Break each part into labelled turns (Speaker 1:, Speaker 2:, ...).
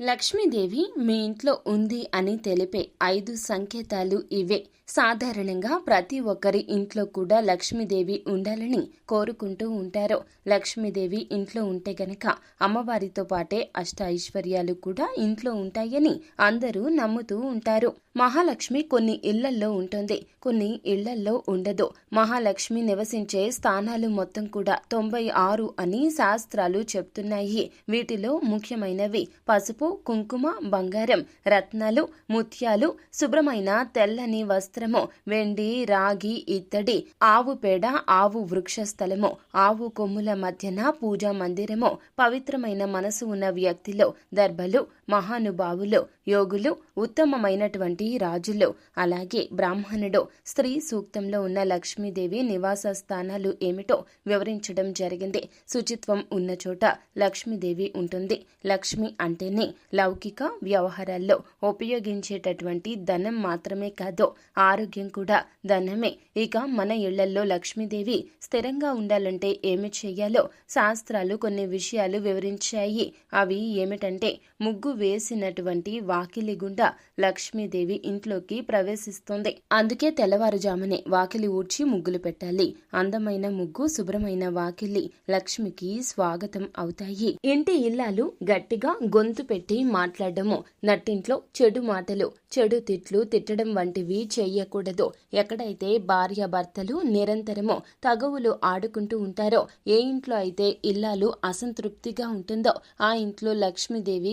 Speaker 1: లక్ష్మీదేవి మీ ఇంట్లో ఉంది అని తెలిపే ఐదు సంకేతాలు ఇవే. సాధారణంగా ప్రతి ఒక్కరి ఇంట్లో కూడా లక్ష్మీదేవి ఉండాలని కోరుకుంటూ ఉంటారు. లక్ష్మీదేవి ఇంట్లో ఉంటే గనక అమ్మవారితో పాటే అష్ట ఐశ్వర్యాలు కూడా ఇంట్లో ఉంటాయని అందరూ నమ్ముతూ ఉంటారు. మహాలక్ష్మి కొన్ని ఇళ్ళల్లో ఉంటుంది. కొన్ని ఇళ్ళల్లో ఉండదు. మహాలక్ష్మి నివసించే స్థానాలు మొత్తం కూడా తొంభై ఆరు అని శాస్త్రాలు చెప్తున్నాయి. వీటిలో ముఖ్యమైనవి పసుపు కుంకుమ బంగారం రత్నాలు ముత్యాలు శుభ్రమైన తెల్లని వస్త్రము వెండి రాగి ఇత్తడి ఆవు పేడ ఆవు వృక్షస్థలము ఆవు కొమ్ముల మధ్యన పూజా మందిరము పవిత్రమైన మనసు ఉన్న వ్యక్తిలో దర్భలు మహానుభావులు యోగులు ఉత్తమమైనటువంటి రాజులు. అలాగే బ్రాహ్మణుడు స్త్రీ సూక్తంలో ఉన్న లక్ష్మీదేవి నివాస స్థానాలు ఏమిటో వివరించడం జరిగింది. శుచిత్వం ఉన్న చోట లక్ష్మీదేవి ఉంటుంది. లక్ష్మి అంటేనే లౌకిక వ్యవహారాల్లో ఉపయోగించేటటువంటి ధనం మాత్రమే కాదు ఆరోగ్యం కూడా ధనమే. ఇక మన ఇళ్ళలో లక్ష్మీదేవి స్థిరంగా ఉండాలంటే ఏమి చేయాలో శాస్త్రాలు కొన్ని విషయాలు వివరించాయి. అవి ఏమిటంటే ముగ్గు వేసినటువంటి వాకిలి గుండా లక్ష్మీదేవి ఇంట్లోకి ప్రవేశిస్తుంది. అందుకే తెల్లవారుజామునే వాకిలి ఊడ్చి ముగ్గులు పెట్టాలి. అందమైన ముగ్గు శుభ్రమైన వాకిలి లక్ష్మికి స్వాగతం అవుతాయి. ఇంటి ఇల్లాలు గట్టిగా గొంతు పెట్టి మాట్లాడము. నట్టింట్లో చెడు మాటలు చెడు తిట్లు తిట్టడం వంటివి చేయకూడదు ఎక్కడైతే భార్యాభర్తలు నిరంతరము తగవులు ఆడుకుంటూ ఉంటారో ఏ ఇంట్లో అయితే ఇల్లాలు అసంతృప్తిగా ఉంటుందో ఆ ఇంట్లో లక్ష్మీదేవి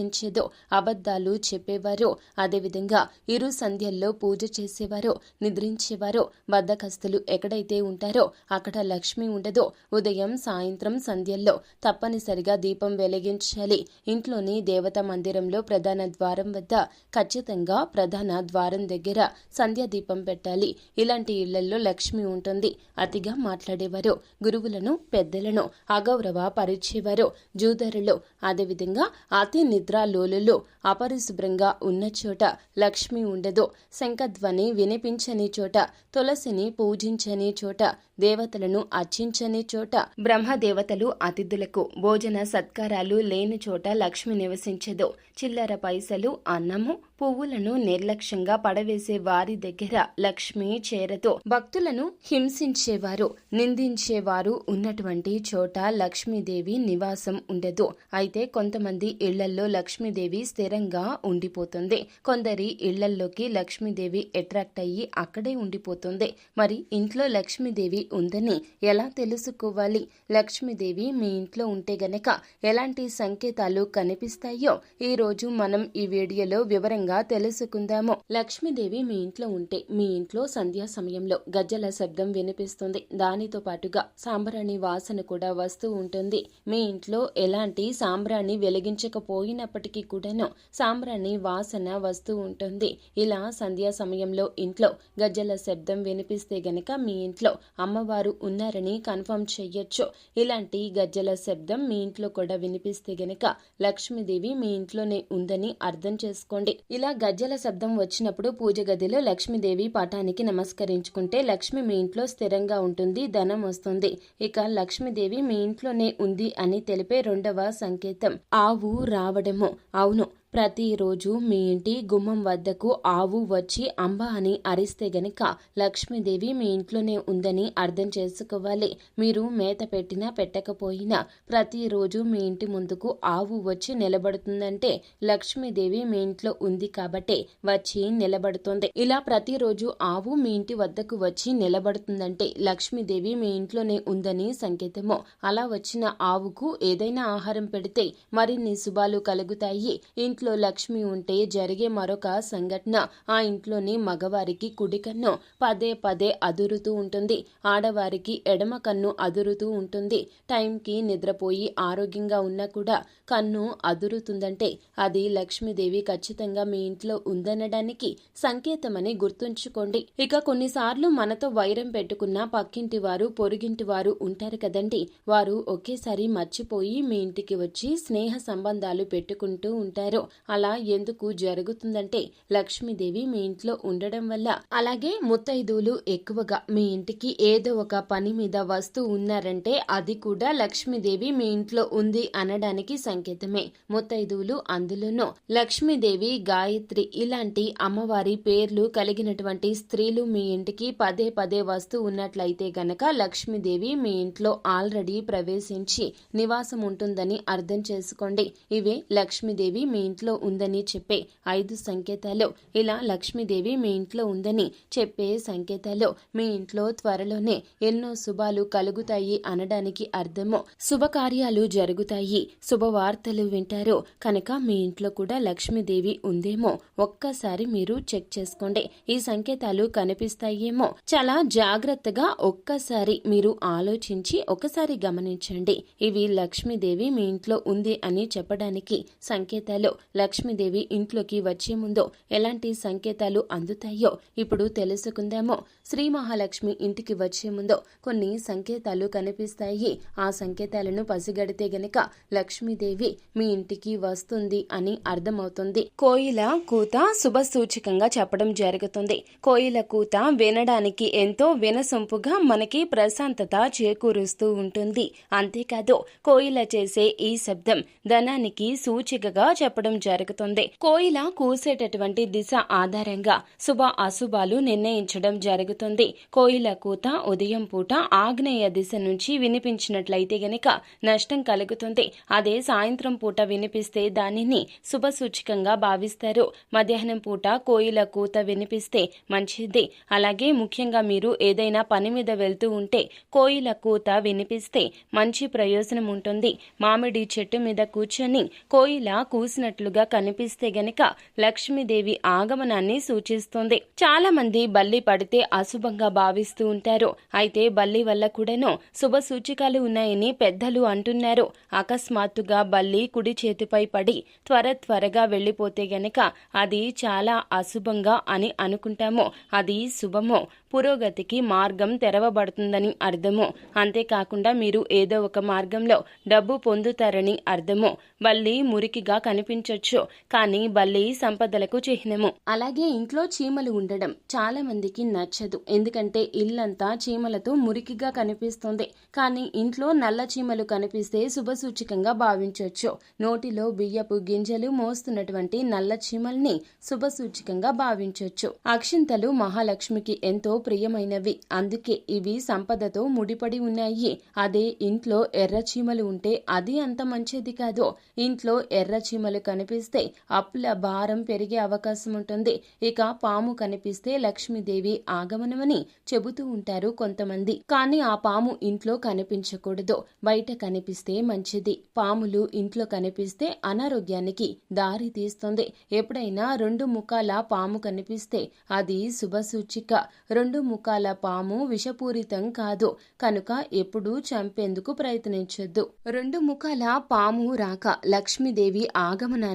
Speaker 1: ప్రవేశించేదో అబద్ధాలు చెప్పేవారు అదేవిధంగా ఇరు సంధ్యల్లో పూజ చేసేవారు నిద్రించేవారు బద్దకస్తులు ఎక్కడైతే ఉంటారో అక్కడ లక్ష్మి ఉండదో ఉదయం సాయంత్రం సంధ్యల్లో తప్పనిసరిగా దీపం వెలిగించాలి. ఇంట్లోని దేవత మందిరంలో ప్రధాన ద్వారం వద్ద ఖచ్చితంగా ప్రధాన ద్వారం దగ్గర సంధ్య దీపం పెట్టాలి. ఇలాంటి ఇళ్ళలో లక్ష్మి ఉంటుంది. అతిగా మాట్లాడేవారు గురువులను పెద్దలను అగౌరవ పరిచేవారు జూదరులు అదేవిధంగా అతి నిద్రాలోలులు అపరిశుభ్రంగా ఉన్న చోట లక్ష్మి ఉండదు. శంఖధ్వని వినిపించని చోట తులసిని పూజించని చోట దేవతలను అర్చించని చోట బ్రహ్మదేవతలు అతిథులకు భోజన సత్కారాలు లేని చోట లక్ష్మి నివసించదు. చిల్లర పైసలు అన్నము పువ్వులను నిర్లక్ష్యంగా పడవేసే వారి దగ్గర లక్ష్మి చేరతో భక్తులను హింసించేవారు నిందించేవారు ఉన్నటువంటి చోట లక్ష్మీదేవి నివాసం ఉండదు. అయితే కొంతమంది ఇళ్ళల్లో లక్ష్మీదేవి స్థిరంగా ఉండిపోతుంది. కొందరి ఇళ్ళల్లోకి లక్ష్మీదేవి అట్రాక్ట్ అయ్యి అక్కడే ఉండిపోతుంది. మరి ఇంట్లో లక్ష్మీదేవి ఉందని ఎలా తెలుసుకోవాలి? లక్ష్మీదేవి మీ ఇంట్లో ఉంటే గనక ఎలాంటి సంకేతాలు కనిపిస్తాయో? ఈ రోజు మనం ఈ వీడియోలో వివరంగా తెలుసుకుందాము. లక్ష్మీదేవి మీ ఇంట్లో ఉంటే మీ ఇంట్లో సంధ్యా సమయంలో గజ్జల శబ్దం వినిపిస్తుంది. దానితో పాటుగా సాంబ్రాణి వాసన కూడా వస్తూ ఉంటుంది. మీ ఇంట్లో ఎలాంటి సాంబ్రాణి వెలిగించకపోయినప్పటికీ కూడాను సాంబ్రాణి వాసన వస్తూ ఉంటుంది. ఇలా సంధ్యా సమయంలో ఇంట్లో గజ్జల శబ్దం వినిపిస్తే గనక మీ ఇంట్లో అమ్మవారు ఉన్నారని కన్ఫర్మ్ చెయ్యొచ్చు ఇలాంటి గజ్జల శబ్దం మీ ఇంట్లో కూడా వినిపిస్తే గనక లక్ష్మీదేవి మీ ఇంట్లోనే ఉందని అర్థం చేసుకోండి. ఇలా గజ్జల శబ్దం వచ్చినప్పుడు పూజ గదిలో లక్ష్మీదేవి పటానికి నమస్కరించుకుంటే లక్ష్మి మీ ఇంట్లో స్థిరంగా ఉంటుంది ధనం వస్తుంది. ఇక లక్ష్మీదేవి మీ ఇంట్లోనే ఉంది అని తెలిపే రెండవ సంకేతం. ఆవు రావడము. అవును ప్రతిరోజు మీ ఇంటి గుమ్మం వద్దకు ఆవు వచ్చి అంబ అని అరిస్తే గనక లక్ష్మీదేవి మీ ఇంట్లోనే ఉందని అర్థం చేసుకోవాలి. మీరు మేత పెట్టినా పెట్టకపోయినా ప్రతిరోజు మీ ఇంటి ముందుకు ఆవు వచ్చి నిలబడుతుందంటే లక్ష్మీదేవి మీ ఇంట్లో ఉంది కాబట్టి వచ్చి నిలబడుతుంది. ఇలా ప్రతిరోజు ఆవు మీ ఇంటి వద్దకు వచ్చి నిలబడుతుందంటే లక్ష్మీదేవి మీ ఇంట్లోనే ఉందని సంకేతము. అలా వచ్చిన ఆవుకు ఏదైనా ఆహారం పెడితే మరిన్ని శుభాలు కలుగుతాయి. ఇంట్లో లక్ష్మి ఉంటే జరిగే మరొక సంఘటన. ఆ ఇంట్లోని మగవారికి కుడి కన్ను పదే పదే అదురుతూ ఉంటుంది. ఆడవారికి ఎడమ కన్ను అదురుతూ ఉంటుంది. టైంకి నిద్రపోయి ఆరోగ్యంగా ఉన్నా కూడా కన్ను అదురుతుందంటే అది లక్ష్మీదేవి ఖచ్చితంగా మీ ఇంట్లో ఉందనడానికి సంకేతమని గుర్తుంచుకోండి. ఇక కొన్నిసార్లు మనతో వైరం పెట్టుకున్న పక్కింటి వారు పొరుగింటి వారు ఉంటారు కదండి. వారు ఒకేసారి మర్చిపోయి మీ ఇంటికి వచ్చి స్నేహ సంబంధాలు పెట్టుకుంటూ ఉంటారు. అలా ఎందుకు జరుగుతుందంటే లక్ష్మీదేవి మీ ఇంట్లో ఉండడం వల్ల. అలాగే ముత్తైదువులు ఎక్కువగా మీ ఇంటికి ఏదో ఒక పని మీద వస్తూ ఉన్నారంటే అది కూడా లక్ష్మీదేవి మీ ఇంట్లో ఉంది అనడానికి సంకేతమే. ముత్తైదువులు అందులోనూ లక్ష్మీదేవి గాయత్రి ఇలాంటి అమ్మవారి పేర్లు కలిగినటువంటి స్త్రీలు మీ ఇంటికి పదే పదే వస్తూ ఉన్నట్లయితే గనక లక్ష్మీదేవి మీ ఇంట్లో ఆల్రెడీ ప్రవేశించి నివాసం ఉంటుందని అర్థం చేసుకోండి. ఇవే లక్ష్మీదేవి మీ ఇంట్లో ఇంట్లో ఉందని చెప్పే ఐదు సంకేతాలు. ఇలా లక్ష్మీదేవి మీ ఇంట్లో ఉందని చెప్పే సంకేతాలు మీ ఇంట్లో త్వరలోనే ఎన్నో శుభాలు కలుగుతాయి అనడానికి అర్థము. శుభకార్యాలు జరుగుతాయి. శుభవార్తలు వింటారు. కనుక మీ ఇంట్లో కూడా లక్ష్మీదేవి ఉందేమో ఒక్కసారి మీరు చెక్ చేసుకోండి. ఈ సంకేతాలు కనిపిస్తాయేమో. చాలా జాగ్రత్తగా ఒక్కసారి మీరు ఆలోచించి ఒకసారి గమనించండి. ఇవి లక్ష్మీదేవి మీ ఇంట్లో ఉంది అని చెప్పడానికి సంకేతాలు. లక్ష్మీదేవి ఇంట్లోకి వచ్చే ముందు ఎలాంటి సంకేతాలు అందుతాయో ఇప్పుడు తెలుసుకుందాము. శ్రీ మహాలక్ష్మి ఇంటికి వచ్చే ముందు కొన్ని సంకేతాలు కనిపిస్తాయి. ఆ సంకేతాలను పసిగడితే గనక లక్ష్మీదేవి మీ ఇంటికి వస్తుంది అని అర్థమవుతుంది. కోయిల కూత శుభ సూచకంగా చెప్పడం జరుగుతుంది. కోయిల కూత వినడానికి ఎంతో వినసొంపుగా మనకి ప్రశాంతత చేకూరుస్తూ ఉంటుంది. అంతేకాదు కోయిల చేసే ఈ శబ్దం ధనానికి సూచికగా చెప్పడం జరుగుతుంది. కోయిల కూసేటటువంటి దిశ ఆధారంగా శుభ అశుభాలు నిర్ణయించడం జరుగుతుంది. కోయిల కూత ఉదయం పూట ఆగ్నేయ దిశ నుంచి వినిపించినట్లయితే గనక నష్టం కలుగుతుంది. అదే సాయంత్రం పూట వినిపిస్తే దానిని శుభ సూచకంగా భావిస్తారు. మధ్యాహ్నం పూట కోయిల కూత వినిపిస్తే మంచిది. అలాగే ముఖ్యంగా మీరు ఏదైనా పని మీద వెళ్తూ ఉంటే కోయిల కూత వినిపిస్తే మంచి ప్రయోజనం ఉంటుంది. మామిడి చెట్టు మీద కూర్చొని కోయిల కూసినట్లు ఉన్నట్లుగా కనిపిస్తే గనక లక్ష్మీదేవి ఆగమనాన్ని సూచిస్తుంది. చాలా మంది బల్లి పడితే అశుభంగా భావిస్తూ ఉంటారు. అయితే బల్లి వల్ల కూడాను శుభ సూచికలు ఉన్నాయని పెద్దలు అంటున్నారు. అకస్మాత్తుగా బల్లి కుడి చేతిపై పడి త్వర త్వరగా వెళ్ళిపోతే గనక అది చాలా అశుభంగా అని అనుకుంటాము. అది శుభము పురోగతికి మార్గం తెరవబడుతుందని అర్థము. అంతేకాకుండా మీరు ఏదో ఒక మార్గంలో డబ్బు పొందుతారని అర్థము. బల్లి మురికిగా కనిపించ ఉండొచ్చు. కానీ బల్లి సంపదలకు చిహ్నము. అలాగే ఇంట్లో చీమలు ఉండడం చాలా మందికి నచ్చదు. ఎందుకంటే ఇల్లంతా చీమలతో మురికిగా కనిపిస్తుంది. కానీ ఇంట్లో నల్ల చీమలు కనిపిస్తే శుభసూచకంగా భావించవచ్చు నోటిలో బియ్యపు గింజలు మోస్తున్నటువంటి నల్ల చీమల్ని శుభసూచకంగా భావించవచ్చు అక్షింతలు మహాలక్ష్మికి ఎంతో ప్రియమైనవి. అందుకే ఇవి సంపదతో ముడిపడి ఉన్నాయి. అదే ఇంట్లో ఎర్ర చీమలు ఉంటే అది అంత మంచిది కాదు. ఇంట్లో ఎర్ర చీమలు కనిపిస్తే అప్పుల భారం పెరిగే అవకాశం ఉంటుంది. ఇక పాము కనిపిస్తే లక్ష్మీదేవి ఆగమనమని చెబుతూ ఉంటారు కొంతమంది. కానీ ఆ పాము ఇంట్లో కనిపించకూడదు. బయట కనిపిస్తే మంచిది. పాములు ఇంట్లో కనిపిస్తే అనారోగ్యానికి దారి తీస్తుంది. ఎప్పుడైనా రెండు ముఖాల పాము కనిపిస్తే అది శుభసూచిక. రెండు ముఖాల పాము విషపూరితం కాదు. కనుక ఎప్పుడూ చంపేందుకు ప్రయత్నించొద్దు. రెండు ముఖాల పాము రాక లక్ష్మీదేవి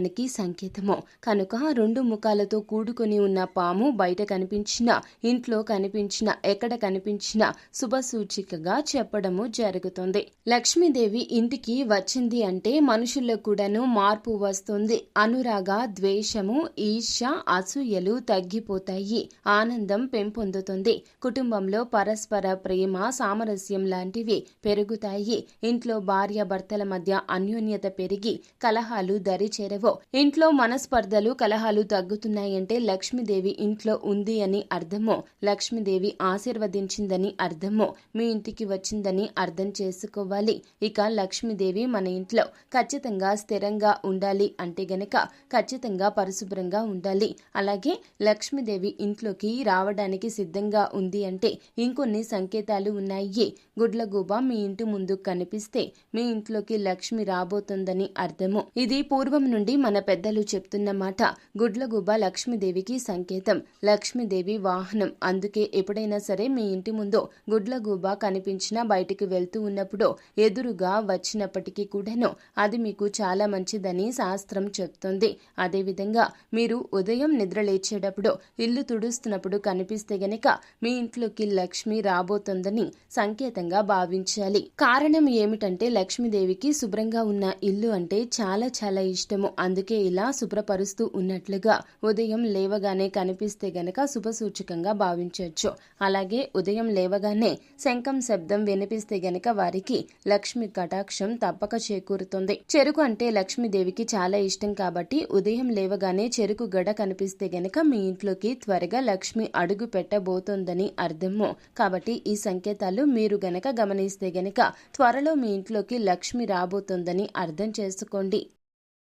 Speaker 1: ఆగమనానికి సంకేతము. కనుక రెండు ముఖాలతో కూడుకొని ఉన్న పాము బయట కనిపించిన ఇంట్లో కనిపించిన ఎక్కడ కనిపించిన శుభ సూచికగా చెప్పడము జరుగుతుంది. లక్ష్మీదేవి ఇంటికి వచ్చింది అంటే మనుషుల్లో కూడాను మార్పు వస్తుంది. అనురాగ ద్వేషము ఈర్ష అసూయలు తగ్గిపోతాయి. ఆనందం పెంపొందుతుంది. కుటుంబంలో పరస్పర ప్రేమ సామరస్యం లాంటివి పెరుగుతాయి. ఇంట్లో భార్య భర్తల మధ్య అన్యోన్యత పెరిగి కలహాలు దరి చేరవు ఇంట్లో మనస్పర్ధలు కలహాలు తగ్గుతున్నాయంటే లక్ష్మీదేవి ఇంట్లో ఉంది అని అర్థమో లక్ష్మీదేవి ఆశీర్వదించిందని అర్థమో మీ ఇంటికి వచ్చిందని అర్థం చేసుకోవాలి. ఇక లక్ష్మీదేవి మన ఇంట్లో ఖచ్చితంగా స్థిరంగా ఉండాలి అంటే గనక ఖచ్చితంగా పరిశుభ్రంగా ఉండాలి. అలాగే లక్ష్మీదేవి ఇంట్లోకి రావడానికి సిద్ధంగా ఉంది అంటే ఇంకొన్ని సంకేతాలు ఉన్నాయి. గుడ్లగూబ మీ ఇంటి ముందు కనిపిస్తే మీ ఇంట్లోకి లక్ష్మి రాబోతుందని అర్థము. ఇది పూర్వం నుండి మన పెద్దలు చెప్తున్న మాట గుడ్లగుబ్బ లక్ష్మీదేవికి సంకేతం. లక్ష్మీదేవి వాహనం. అందుకే ఎప్పుడైనా సరే మీ ఇంటి ముందు గుడ్లగుబ్బ కనిపించినా బయటికి వెళ్తూ ఉన్నప్పుడు ఎదురుగా వచ్చినప్పటికీ కూడాను అది మీకు చాలా మంచిదని శాస్త్రం చెప్తుంది. అదేవిధంగా మీరు ఉదయం నిద్రలేచేటప్పుడు ఇల్లు తుడుస్తున్నప్పుడు కనిపిస్తే గనక మీ ఇంట్లోకి లక్ష్మి రాబోతోందని సంకేతంగా భావించాలి. కారణం ఏమిటంటే లక్ష్మీదేవికి శుభ్రంగా ఉన్న ఇల్లు అంటే చాలా చాలా ఇష్టము. అందుకే ఇలా శుభ్రపరుస్తూ ఉన్నట్లుగా ఉదయం లేవగానే కనిపిస్తే గనక శుభసూచకంగా భావించవచ్చు అలాగే ఉదయం లేవగానే శంఖం శబ్దం వినిపిస్తే గనక వారికి లక్ష్మి కటాక్షం తప్పక చేకూరుతుంది. చెరుకు అంటే లక్ష్మీదేవికి చాలా ఇష్టం కాబట్టి ఉదయం లేవగానే చెరుకు గడ కనిపిస్తే గనక మీ ఇంట్లోకి త్వరగా లక్ష్మి అడుగు పెట్టబోతోందని అర్థము. కాబట్టి ఈ సంకేతాలు మీరు గనక గమనిస్తే గనక త్వరలో మీ ఇంట్లోకి లక్ష్మి రాబోతోందని అర్థం చేసుకోండి.